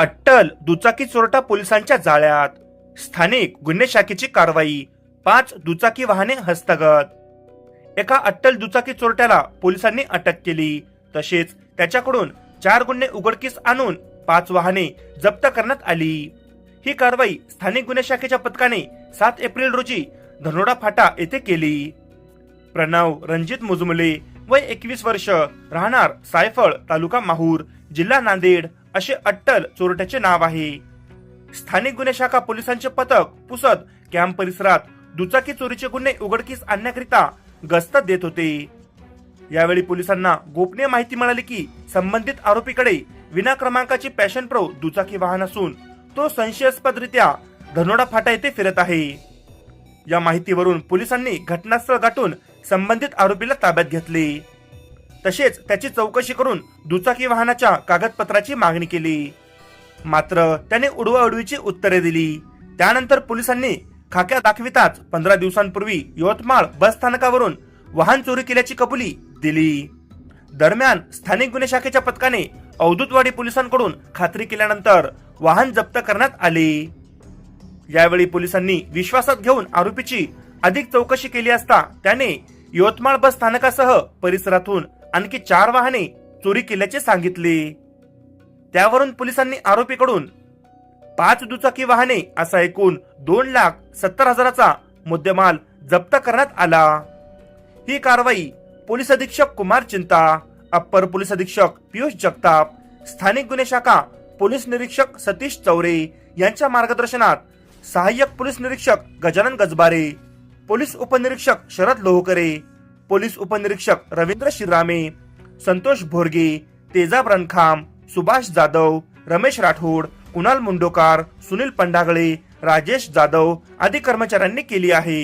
अट्टल दुचाकी चोरटा पोलिसांच्या जाळ्यात. स्थानिक गुन्हे शाखेची कारवाई पाच दुचाकी वाहने हस्तगत. एका अट्टल दुचाकी चोरट्याला पोलिसांनी अटक केली तसेच त्याच्याकडून चार गुन्हे उघडकीस आणून पाच वाहने जप्त करण्यात आली. ही कारवाई स्थानिक गुन्हे शाखेच्या पथकाने सात एप्रिल रोजी धनोडा फाटा येथे केली. प्रणव रणजित मुजमुले वय एकवीस वर्ष राहणार सायफळ तालुका माहूर जिल्हा नांदेड असे अट्टल चोरट्याचे नाव आहे. स्थानिक गुन्हे शाखा पोलिसांचे पथक पुसद कॅम्प परिसरात दुचाकी चोरीचे गुन्हे उघडकीस आणण्याकरिता गस्त देत होते. यावेळी पोलिसांना गोपनीय माहिती मिळाली की संबंधित आरोपीकडे विना क्रमांकाची पॅशन प्रो दुचाकी वाहन असून तो संशयास्पदरित्या धनोडा फाटा येथे फिरत आहे. या माहितीवरून पोलिसांनी घटनास्थळ गाठून संबंधित आरोपीला ताब्यात घेतले. तसेच त्याची चौकशी करून दुचाकी वाहनाच्या कागदपत्राची मागणी केली. मात्र त्याने उडवाउडवीची उत्तरे दिली. त्यानंतर पोलिसांनी खाक्या दाखविताच पंधरा दिवसांपूर्वी यवतमाळ बस स्थानकावरून वाहन चोरी केल्याची कबुली दिली. दरम्यान स्थानिक गुन्हे शाखेच्या पथकाने अवधूतवाडी पोलिसांकडून खात्री केल्यानंतर वाहन जप्त करण्यात आले. यावेळी पोलिसांनी विश्वासात घेऊन आरोपीची अधिक चौकशी केली असता त्याने यवतमाळ बस स्थानकासह परिसरातून आणखी चार वाहने चोरी केल्याचे सांगितले. त्यावरून पोलिसांनी आरोपीकडून पाच दुचाकी वाहने असा एकूण दोन लाख सत्तर हजाराचा मुद्देमाल जप्त करण्यात आला. ही कारवाई पोलीस अधीक्षक कुमार चिंता अप्पर पोलीस अधीक्षक पियुष जगताप स्थानिक गुन्हे शाखा पोलीस निरीक्षक सतीश चौरे यांच्या मार्गदर्शनात सहाय्यक पोलीस निरीक्षक गजानन गजबारे पोलीस उपनिरीक्षक शरद लोहकरे पोलीस उपनिरीक्षक रवींद्र शिरामे संतोष भोरगे तेजा रणखाम सुभाष जाधव रमेश राठोड कुणाल मुंडोकार सुनील पंडागळे राजेश जाधव आदी कर्मचाऱ्यांनी केली आहे.